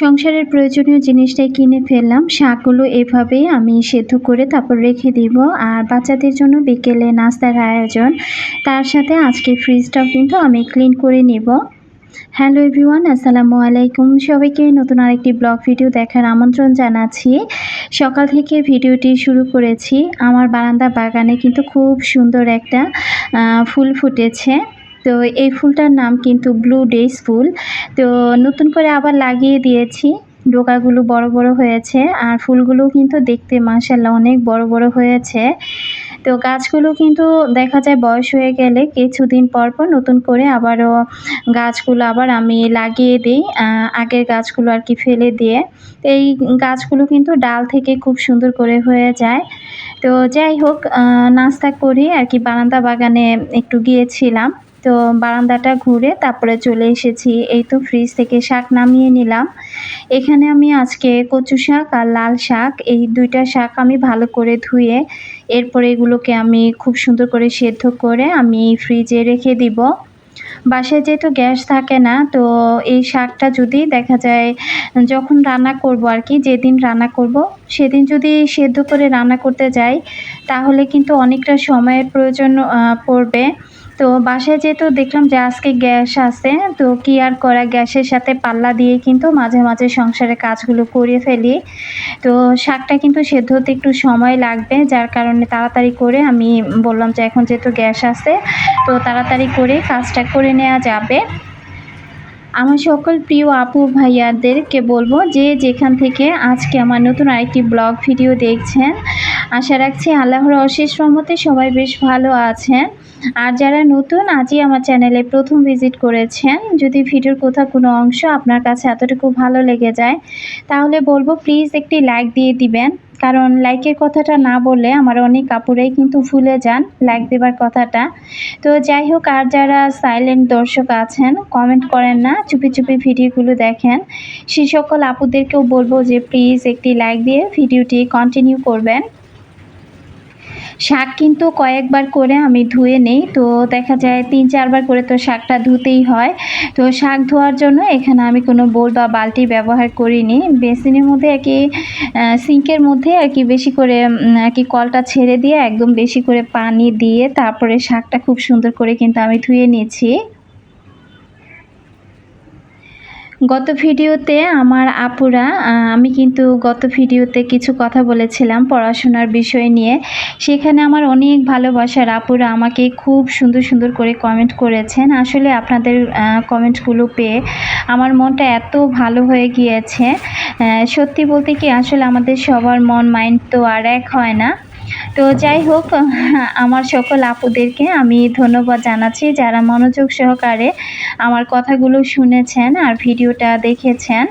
সংসারের প্রয়োজনীয় জিনিসটাই কিনে ফেললাম। শাকগুলো এভাবেই আমি সেদ্ধ করে তারপর রেখে দিব। আর বাচ্চাদের জন্য বিকেলে নাস্তার আয়োজন। তার সাথে আজকে ফ্রিজটাও কিন্তু আমি ক্লিন করে নেব। হ্যালো এভরিওয়ান আসসালামু আলাইকুম। সবাইকে নতুন আরেকটি ব্লগ ভিডিও দেখার আমন্ত্রণ জানাচ্ছি। সকাল থেকে ভিডিওটি শুরু করেছি। আমার বারান্দা বাগানে কিন্তু খুব সুন্দর একটা ফুল ফুটেছে। তো এই ফুলটার নাম কিন্তু ব্লু ডেইস ফুল। তো নতুন করে আবার লাগিয়ে দিয়েছি। ডোকাগুলো বড় বড় হয়েছে আর ফুলগুলো কিন্তু দেখতে মাসাল্লাহ অনেক বড় বড় হয়েছে। তো গাছগুলো কিন্তু দেখা যায় বয়স হয়ে গেলে কিছুদিন পর পর নতুন করে আবারও গাছগুলো আবার আমি লাগিয়ে দিই আগের গাছগুলো আর কি ফেলে দিয়ে। এই গাছগুলো কিন্তু ডাল থেকে খুব সুন্দর করে হয়ে যায়। তো যাই হোক নাস্তা করি আর কি বারান্দা বাগানে একটু গিয়েছিলাম। তো বারান্দাটা ঘুরে তারপরে চলে এসেছি। এই তো ফ্রিজ থেকে শাক নামিয়ে নিলাম। এখানে আমি আজকে কচু শাক আর লাল শাক, এই দুইটা শাক আমি ভালো করে ধুয়ে এরপরে এগুলোকে আমি খুব সুন্দর করে সেদ্ধ করে আমি ফ্রিজে রেখে দিব। বাসায় যেহেতু গ্যাস থাকে না, তো এই শাকটা যদি দেখা যায় যখন রান্না করব আর কি, যেদিন রান্না করব, সেদিন যদি সেদ্ধ করে রান্না করতে যাই, তাহলে কিন্তু অনেকটা সময়ের প্রয়োজন পড়বে। তো বাসায় যেহেতু দেখলাম যে আজকে গ্যাস আছে, তো কি আর করা গ্যাসের সাথে পাল্লা দিয়ে কিন্তু মাঝে মাঝে সংসারের কাজগুলো করে ফেলি। তো শাকটা কিন্তু সেদ্ধ হতে একটু সময় লাগবে, যার কারণে তাড়াতাড়ি করে আমি বললাম যে এখন যেহেতু গ্যাস আছে, তো তাড়াতাড়ি করে কাজটা করে নেওয়া যাবে। আমার সকল প্রিয় আপু ভাইয়াদেরকে বলব যে যেখান থেকে আজকে আমার নতুন আরেকটি ব্লগ ভিডিও দেখছেন, আশা রাখছি আল্লাহর অশেষ রহমতে সবাই বেশ ভালো আছেন। আর যারা নতুন, আজই আমার চ্যানেলে প্রথম ভিজিট করেছেন, যদি ভিডিওর কোথাও কোনো অংশ আপনার কাছে এতটুকু ভালো লেগে যায়, তাহলে বলব প্লিজ একটি লাইক দিয়ে দিবেন। কারণ লাইকের কথাটা না বলে আমার অনেক কাপড়েই কিন্তু ভুলে যান লাইক দেবার কথাটা। তো যাই হোক, আর যারা সাইলেন্ট দর্শক আছেন কমেন্ট করেন না, চুপি চুপি ভিডিওগুলো দেখেন। সেই সকল আপুদেরকেও বলব যে প্লিজ একটি লাইক দিয়ে ভিডিওটি কন্টিনিউ করবেন। শাক কিন্তু কয়েকবার করে আমি ধুয়ে নেই, তো দেখা যায় তিন চারবার করে তো শাকটা ধুতেই হয়। তো শাক ধোয়ার জন্য এখানে আমি কোনো বোল বা বালতি ব্যবহার করিনি। বেসিনের মধ্যে আর কি সিঙ্কের মধ্যে আর কি বেশি করে আর কি কলটা ছেড়ে দিয়ে একদম বেশি করে পানি দিয়ে তারপরে শাকটা খুব সুন্দর করে কিন্তু আমি ধুয়ে নিয়েছি। গত ভিডিওতে আমার আপুরা আমি কিন্তু গত ভিডিওতে কিছু কথা বলেছিলাম পড়াশোনার বিষয় নিয়ে। সেখানে আমার অনেক ভালোবাসার আপুরা আমাকে খুব সুন্দর সুন্দর করে কমেন্ট করেছেন। আসলে আপনাদের কমেন্টগুলো পেয়ে আমার মনটা এত ভালো হয়ে গিয়েছে। সত্যি বলতে কি আসলে আমাদের সবার মন মাইন্ড তো আর এক হয় না। তো যাই হোক, আমার সকল আপুদেরকে আমি ধন্যবাদ জানাচ্ছি যারা মনোযোগ সহকারে আমার কথাগুলো শুনেছেন আর ভিডিওটা দেখেছেন।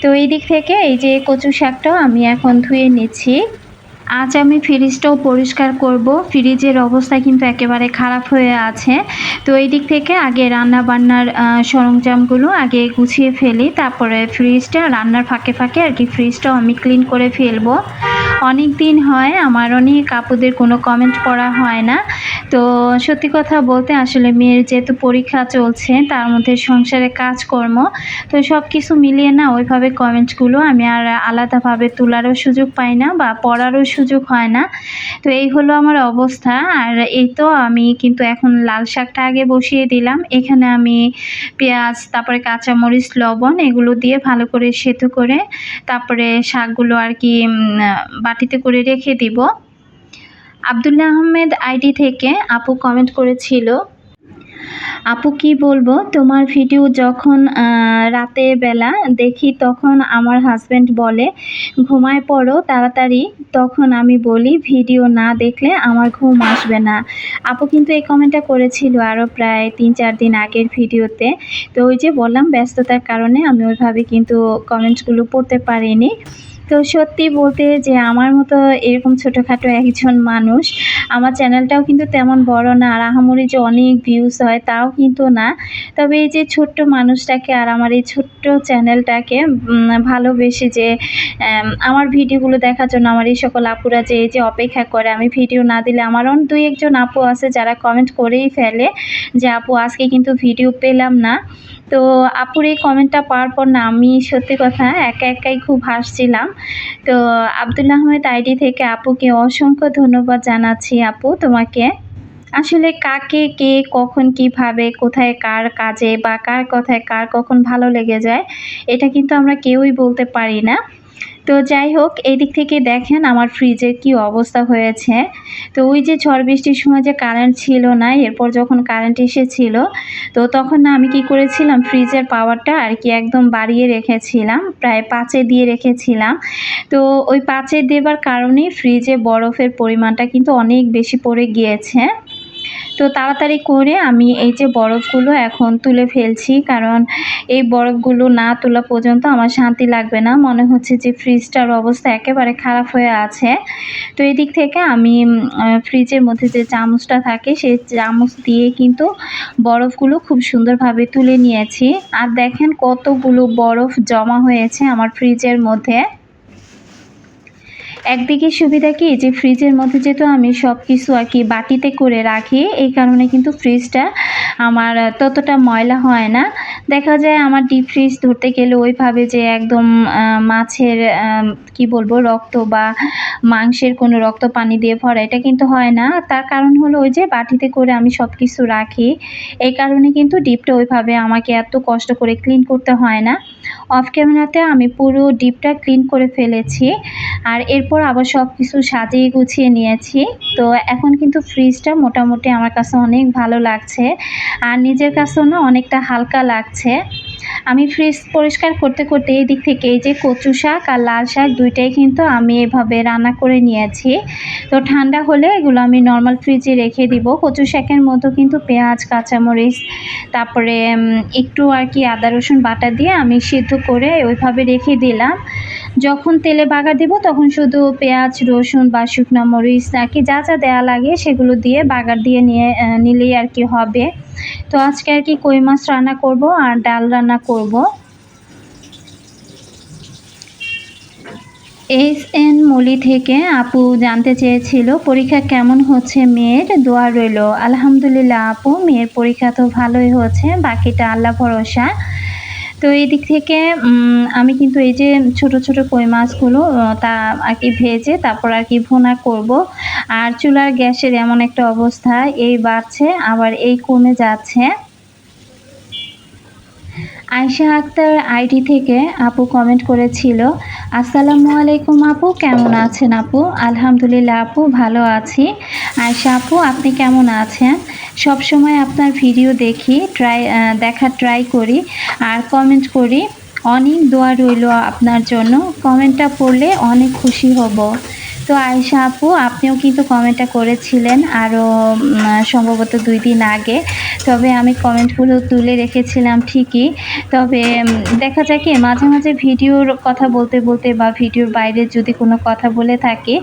তো এই দিক থেকে এই যে কচু শাকটাও আমি এখন ধুয়ে নিচ্ছি। আজ আমি ফ্রিজটাও পরিষ্কার করব। ফ্রিজের অবস্থা কিন্তু একেবারে খারাপ হয়ে আছে। তো এই দিক থেকে আগে রান্না বান্নার সরঞ্জামগুলো আগে গুছিয়ে ফেলি, তারপরে ফ্রিজটা রান্নার ফাঁকে ফাঁকে আর কি ফ্রিজটাও আমি ক্লিন করে ফেলব। অনেক দিন হয়, আমার অনেক কাপুদের কোনো কমেন্ট পড়া হয় না। তো সত্যি কথা বলতে আসলে মেয়ের যেহেতু পরীক্ষা চলছে, তার মধ্যে সংসারে কাজকর্ম, তো সব কিছু মিলিয়ে না ওইভাবে কমেন্টসগুলো আমি আর আলাদাভাবে তোলারও সুযোগ পাই না বা পড়ারও সুযোগ হয় না। তো এই হলো আমার অবস্থা। আর এই তো আমি কিন্তু এখন লাল শাকটা আগে বসিয়ে দিলাম। এখানে আমি পেঁয়াজ, তারপরে কাঁচামরিচ, লবণ এগুলো দিয়ে ভালো করে সেদ্ধ করে তারপরে শাকগুলো আর কি বাটিতে করে রেখে দিব। আবদুল্লাহ আহমেদ আইডি থেকে আপু কমেন্ট করেছিল আপু কি বলব? তোমার ভিডিও যখন রাতের বেলা দেখি তখন আমার হাজব্যান্ড বলে, ঘুমায় পড়ো তাড়াতাড়ি। তখন আমি বলি, ভিডিও না দেখলে আমার ঘুম আসবে না। আপু কিন্তু এই কমেন্টটা করেছিল আরও প্রায় তিন চার দিন আগের ভিডিওতে তো। ওই যে বললাম ব্যস্ততার কারণে আমি ওইভাবে কিন্তু কমেন্টসগুলো পড়তে পারিনি। তো সত্যি বলতে যে আমার মতো এরকম ছোটোখাটো একজন মানুষ, আমার চ্যানেলটাও কিন্তু তেমন বড় না। আর আহামরি যে অনেক ভিউজ হয় তাও কিন্তু না। তবে এই যে ছোট্ট মানুষটাকে আর আমার এই ছোট্ট চ্যানেলটাকে ভালোবেসে যে আমার ভিডিওগুলো দেখার জন্য আমার এই সকল আপুরা যে, এই যে অপেক্ষা করে, আমি ভিডিও না দিলে আমার অন দুই একজন আপু আছে যারা কমেন্ট করেই ফেলে যে, আপু, আজকে কিন্তু ভিডিও পেলাম না। তো আপুর এই কমেন্টটা পাওয়ার পর না আমি সত্যি কথা একা একাই খুব হাসছিলাম। তো আবদুল আহমেদ আইডি থেকে আপুকে অসংখ্য ধন্যবাদ জানাচ্ছি আপু তোমাকে। আসলে কাকে, কে, কখন, কীভাবে, কোথায়, কার কাজে বা কার কথায় কার কখন ভালো লেগে যায়, এটা কিন্তু আমরা কেউই বলতে পারি না। তো যাই হোক এই দিক থেকে দেখেন আমার ফ্রিজের কি অবস্থা হয়েছে। তো ওই যে ঝড় বৃষ্টির সময় যে কারেন্ট ছিল না, এরপর যখন কারেন্ট এসেছিল, তো তখন না আমি কি করেছিলাম ফ্রিজের পাওয়ারটা আর কি একদম বাড়িয়ে রেখেছিলাম, প্রায় পাঁচে দিয়ে রেখেছিলাম। তো ওই পাঁচে দেবার কারণে ফ্রিজে বরফের পরিমাণটা কিন্তু অনেক বেশি পড়ে গিয়েছে। তো তাড়াতাড়ি করে আমি এই যে বরফগুলো এখন তুলে ফেলছি, কারণ এই বরফগুলো না তোলা পর্যন্ত আমার শান্তি লাগবে না। মনে হচ্ছে যে ফ্রিজটার অবস্থা একেবারে খারাপ হয়ে আছে। তো এই দিক থেকে আমি ফ্রিজের মধ্যে যে চামচটা থাকে সেই চামচ দিয়ে কিন্তু বরফগুলো খুব সুন্দরভাবে তুলে নিয়েছি। আর দেখেন কতগুলো বরফ জমা হয়েছে আমার ফ্রিজের মধ্যে। একদিকে সুবিধা কি? যে ফ্রিজের মধ্যে যেহেতু আমি সব কিছু আর কি বাটিতে করে রাখি, এই কারণে কিন্তু ফ্রিজটা আমার ততটা ময়লা হয় না। দেখা যায় আমার ডিপ ফ্রিজ ধরতে গেলে ওইভাবে যে একদম মাছের কি বলব, রক্ত বা মাংসের কোনো রক্ত পানি দিয়ে ভরা, এটা কিন্তু হয় না। তার কারণ হলো ওই যে বাটিতে করে আমি সব কিছু রাখি। এই কারণে কিন্তু ডিপটা ওইভাবে আমাকে এত কষ্ট করে ক্লিন করতে হয় না। অফ ক্যামেরাতে আমি পুরো ডিপটা ক্লিন করে ফেলেছি। আর এরপর আবার সব কিছু সাজিয়ে গুছিয়ে নিয়েছি। তো এখন কিন্তু ফ্রিজটা মোটামুটি আমার কাছে অনেক ভালো লাগছে। আর নিজের কাছেও না অনেকটা হালকা লাগছে। আমি ফ্রিজ পরিষ্কার করতে করতে এই দিক থেকে এই যে কচু শাক আর লাল শাক দুইটাই কিন্তু আমি এভাবে রান্না করে নিয়েছি। তো ঠান্ডা হলে এগুলো আমি নর্মাল ফ্রিজে রেখে দিব। কচু শাকের মতো কিন্তু পেঁয়াজ, কাঁচামরিচ, তারপরে একটু আর কি আদা, রসুন বাটা দিয়ে আমি সিদ্ধ করে ওইভাবে রেখে দিলাম। যখন তেলে বাগার দিব তখন শুধু পেঁয়াজ, রসুন বা শুকনো মরিচ আর কি যা যা দেওয়া লাগে সেগুলো দিয়ে বাগার দিয়ে নিয়ে নিলেই আর কি হবে। তো আজকে আর কি কই মাছ রান্না করব আর ডাল রান্না করব। এস এন মলি থেকে আপু জানতে চেয়েছিল, পরীক্ষা কেমন হচ্ছে মেয়ের? দোয়া রইল, আলহামদুলিল্লাহ আপু, মেয়ের পরীক্ষা তো ভালোই হচ্ছে, বাকিটা আল্লাহ ভরসা। তো এই দিক থেকে আমি কিন্তু এই যে ছোট ছোট কই মাছগুলো তা আর কি ভেজে তারপর আর কি ভোনা করব। আর চুলার গ্যাসের এমন একটা অবস্থা, এই বাড়ছে, আবার এই কমে যাচ্ছে। আয়শা আক্তার আইডি থেকে আপু কমেন্ট করেছিল আসসালামু আলাইকুম আপু, কেমন আছেন আপু? আলহামদুলিল্লাহ আপু, ভালো আছি। আর আপু, আপনি কেমন আছেন? সব সময় আপনার ভিডিও দেখি ট্রাই দেখা ট্রাই করি, আর কমেন্ট করি। অনেক দোয়া রইল আপনার জন্য। কমেন্টটা পড়লে অনেক খুশি হব। তো আয়সা আপু, আপনিও কিন্তু কমেন্টটা করেছিলেন আরও সম্ভবত দুই দিন আগে। তবে আমি কমেন্টগুলো তুলে রেখেছিলাম ঠিকই। তবে দেখা যায় কি, মাঝে মাঝে ভিডিওর কথা বলতে বলতে বা ভিডিওর বাইরে যদি কোনো কথা বলে থাকি,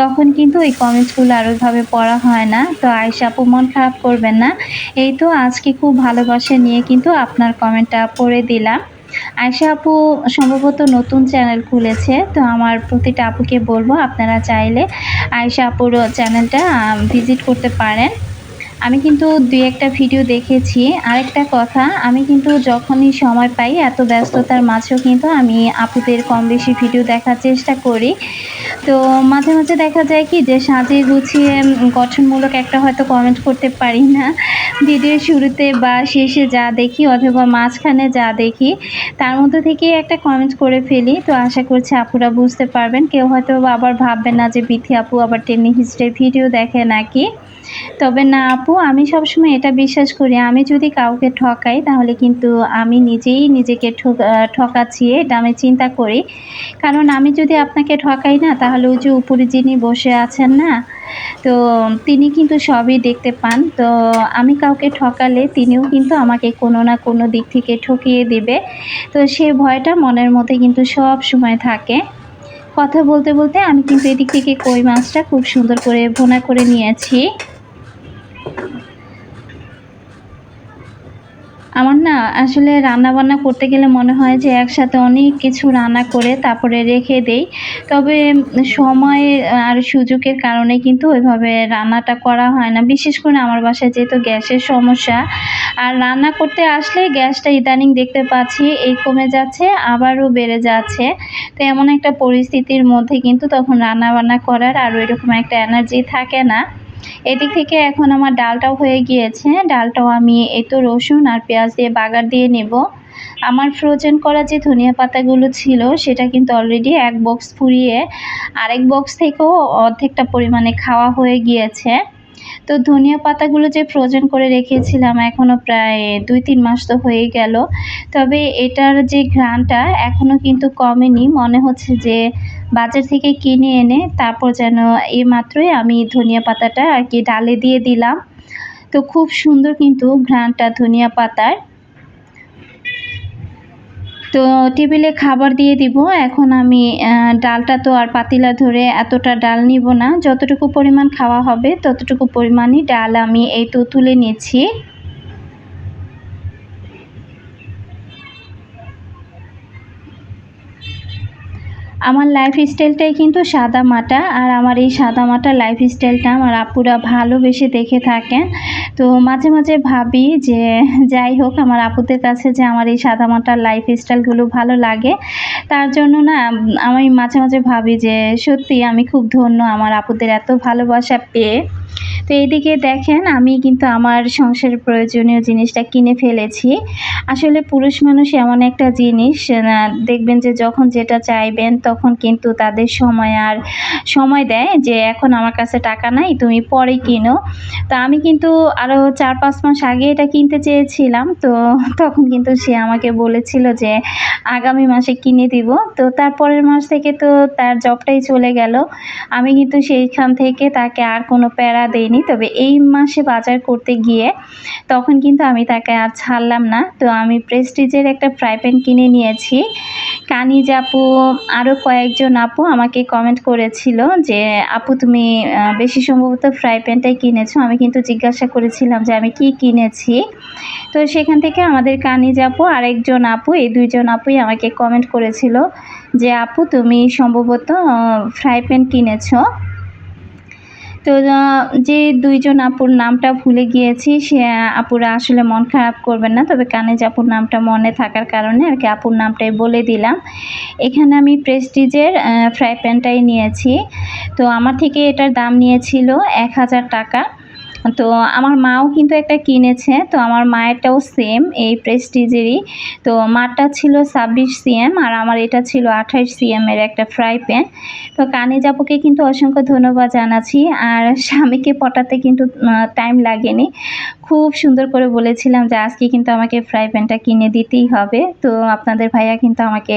তখন কিন্তু এই কমেন্টসগুলো আর ওইভাবে পড়া হয় না। তো আয়সা আপু, মন খারাপ করবেন না। এই তো আজকে খুব ভালোবাসা নিয়ে কিন্তু আপনার কমেন্টটা পড়ে দিলাম। আয়সা আপু সম্ভবত নতুন চ্যানেল খুলেছে, তো আমার প্রতিটা আপুকে বলব আপনারা চাইলে আয়সা আপুর চ্যানেলটা ভিজিট করতে পারেন। আমি কিন্তু দুই একটা ভিডিও দেখেছি। আরেকটা কথা, আমি কিন্তু যখনই সময় পাই, এত ব্যস্ততার মাঝেও কিন্তু আমি আপুদের কম বেশি ভিডিও দেখার চেষ্টা করি। তো মাঝে মাঝে দেখা যায় কি যে সাজিয়ে গুছিয়ে গঠনমূলক একটা হয়তো কমেন্ট করতে পারি না। ভিডিওর শুরুতে বা শেষে যা দেখি অথবা মাঝখানে যা দেখি, তার মধ্যে থেকে একটা কমেন্ট করে ফেলি। তো আশা করছি আপুরা বুঝতে পারবেন। কেউ হয়তো আবার ভাববেন না যে বিথি আপু আবার টেনি হিস্ট্রির ভিডিও দেখে নাকি। তবে না আপু, আমি সবসময় এটা বিশ্বাস করি। আমি যদি কাউকে ঠকাই, তাহলে কিন্তু আমি নিজেই নিজেকে ঠকাচ্ছি, এটা আমি চিন্তা করি। কারণ আমি যদি আপনাকে ঠকাই না, তাহলে ওই যে উপরে যিনি বসে আছেন না, তো তিনি কিন্তু সবই দেখতে পান। তো আমি কাউকে ঠকালে তিনিও কিন্তু আমাকে কোনো না কোনো দিক থেকে ঠকিয়ে দেবে। তো সেই ভয়টা মনের মধ্যে কিন্তু সব সময় থাকে। কথা বলতে বলতে আমি কিন্তু এদিক থেকে কই মাছটা খুব সুন্দর করে ভুনা করে নিয়েছি। আমার না আসলে রান্না বান্না করতে গেলে মনে হয় যে একসাথে অনেক কিছু রান্না করে তারপরে রেখে দেই। তবে সময় আর সুযোগের কারণে কিন্তু ওইভাবে রান্নাটা করা হয় না। বিশেষ করে আমার বাসায় যেহেতু গ্যাসের সমস্যা, আর রান্না করতে আসলে গ্যাসটা ইদানিং দেখতে পাচ্ছি এই কমে যাচ্ছে, আবারও বেড়ে যাচ্ছে। তো এমন একটা পরিস্থিতির মধ্যে কিন্তু তখন রান্না বান্না করার আর ওইরকম একটা এনার্জি থাকে না। এদিক থেকে এখন আমার ডালটাও হয়ে গিয়েছে। ডালটাও আমি এই তো রসুন আর পেঁয়াজ দিয়ে বাগার দিয়ে নেব। আমার ফ্রোজেন করা যে ধনিয়া পাতাগুলো ছিল, সেটা কিন্তু অলরেডি এক বক্স ফুরিয়ে আরেক বক্স থেকেও অর্ধেকটা পরিমাণে খাওয়া হয়ে গিয়েছে। তো ধনিয়া পাতাগুলো যে ফ্রোজেন করে রেখেছিলাম এখনও প্রায় দুই তিন মাস তো হয়ে গেল। তবে এটার যে ঘ্রাণটা এখনও কিন্তু কমেনি। মনে হচ্ছে যে বাজার থেকে কিনে এনে তারপর যেন এই মাত্রই আমি ধনিয়া পাতাটা আর কি ডালে দিয়ে দিলাম। তো খুব সুন্দর কিন্তু ঘ্রাণটা ধনিয়া পাতার। তো টেবিলে খাবার দিয়ে দিব। এখন আমি ডালটা তো আর পাতিলা ধরে এতটা ডাল নিব না। যতটুকু পরিমাণ খাওয়া হবে ততটুকু পরিমাণই ডাল আমি এই তো তুলে নিচ্ছি। আমার লাইফ স্টাইলটাই কিন্তু সাদা মাটা, আর আমার এই সাদা মাটা লাইফ স্টাইলটা আমার আপুরা ভালোবেসে দেখে থাকেন। তো মাঝে মাঝে ভাবি যে, যাই হোক, আমার আপুদের কাছে যে আমার এই সাদা মাটার লাইফ স্টাইলগুলো ভালো লাগে, তার জন্য না, আমি মাঝে মাঝে ভাবি যে, সত্যি আমি খুব ধন্য আমার আপুদের এত ভালোবাসা পেয়ে। তো এইদিকে দেখেন, আমি কিন্তু আমার সংসারের প্রয়োজনীয় জিনিসটা কিনে ফেলেছি। আসলে পুরুষ মানুষ এমন একটা জিনিস দেখবেন যে যখন যেটা চাইবেন তখন কিন্তু তাদের সময় আর সময় দেয় যে এখন আমার কাছে টাকা নাই, তুমি পরে কিনো। তো আমি কিন্তু আরও চার পাঁচ মাস আগে এটা কিনতে চেয়েছিলাম, তো তখন কিন্তু সে আমাকে বলেছিল যে আগামী মাসে কিনে দিব। তো তারপরের মাস থেকে তো তার জবটাই চলে গেল। আমি কিন্তু সেইখান থেকে তাকে আর কোনো প্যারা দেইনি। তবে এই মাসে বাজার করতে গিয়ে তখন কিন্তু আমি তাকে আর ছাড়লাম না। তো আমি প্রেস্টিজের একটা ফ্রাই প্যান কিনে নিয়েছি। কানিজ আপু আরও কয়েকজন আপু আমাকে কমেন্ট করেছিল যে, আপু, তুমি বেশি সম্ভবত ফ্রাই প্যানটাই কিনেছো। আমি কিন্তু জিজ্ঞাসা করেছিলাম যে, আমি কি কিনেছি? তো সেখান থেকে আমাদের কানিজ আপু, আরেকজন আপু, এই দুইজন আপুই আমাকে কমেন্ট করেছিল যে, আপু, তুমি সম্ভবত ফ্রাই প্যান কিনেছো। তো যে দুইজন আপুর নামটা ভুলে গিয়েছি, সে আপুরা আসলে মন খারাপ করবেন না। তবে কানে আপুর নামটা মনে থাকার কারণে আর কি আপুর নামটাই বলে দিলাম। এখানে আমি প্রেস্টিজের ফ্রাই প্যানটাই নিয়েছি। তো, আমার থেকে এটার দাম নিয়েছিল এক হাজার টাকা। তো আমার মাও কিন্তু একটা কিনেছে, তো আমার মায়েরটাও সেম এই প্রেস্টিজেরই তো মারটা ছিল ছাব্বিশ সিএম আর আমার এটা ছিল আঠাশ সিএমের একটা ফ্রাই প্যান তো কানে যাবোকে কিন্তু অসংখ্য ধন্যবাদ জানাচ্ছি, আর স্বামীকে পটাতে কিন্তু টাইম লাগেনি। খুব সুন্দর করে বলেছিলাম যে আজকে কিন্তু আমাকে ফ্রাই প্যানটা কিনে দিতেই হবে। তো আপনাদের ভাইয়া কিন্তু আমাকে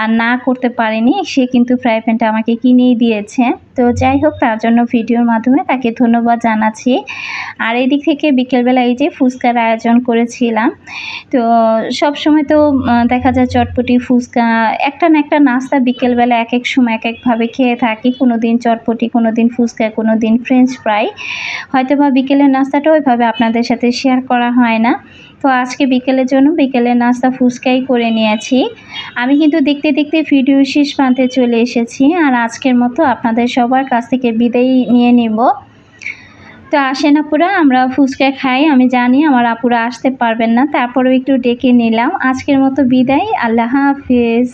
আর না করতে পারেনি, সে কিন্তু ফ্রাই প্যানটা আমাকে কিনেই দিয়েছে। তো যাই হোক, তার জন্য ভিডিওর মাধ্যমে তাকে ধন্যবাদ জানাচ্ছি। আর এই দিক থেকে বিকেলবেলা এই যে ফুচকার আয়োজন করেছিলাম, তো সব সময় তো দেখা যায় চটপটি ফুচকা, একটা না একটা নাস্তা বিকেলবেলা এক এক সময় এক একভাবে খেয়ে থাকি। কোনো দিন চটপটি কোনো দিন ফুচকা কোনো দিন ফ্রেঞ্চ ফ্রাই হয়তো বা বিকেলের নাস্তাটা ওইভাবে আপনাদের সাথে শেয়ার করা হয় না। তো আজকে বিকেলের জন্য বিকেলের নাস্তা ফুচকাই করে নিয়েছি। আমি কিন্তু দেখতে দেখতে ভিডিও শেষ প্রান্তে চলে এসেছি আর আজকের মতো আপনাদের সবার কাছ থেকে বিদায় নিয়ে নিব। তো আসেন আপুরা, আমরা ফুচকা খাই। আমি জানি আমার আপুরা আসতে পারবেন না, তারপরেও একটু ডেকে নিলাম। আজকের মতো বিদায়, আল্লাহ হাফিজ।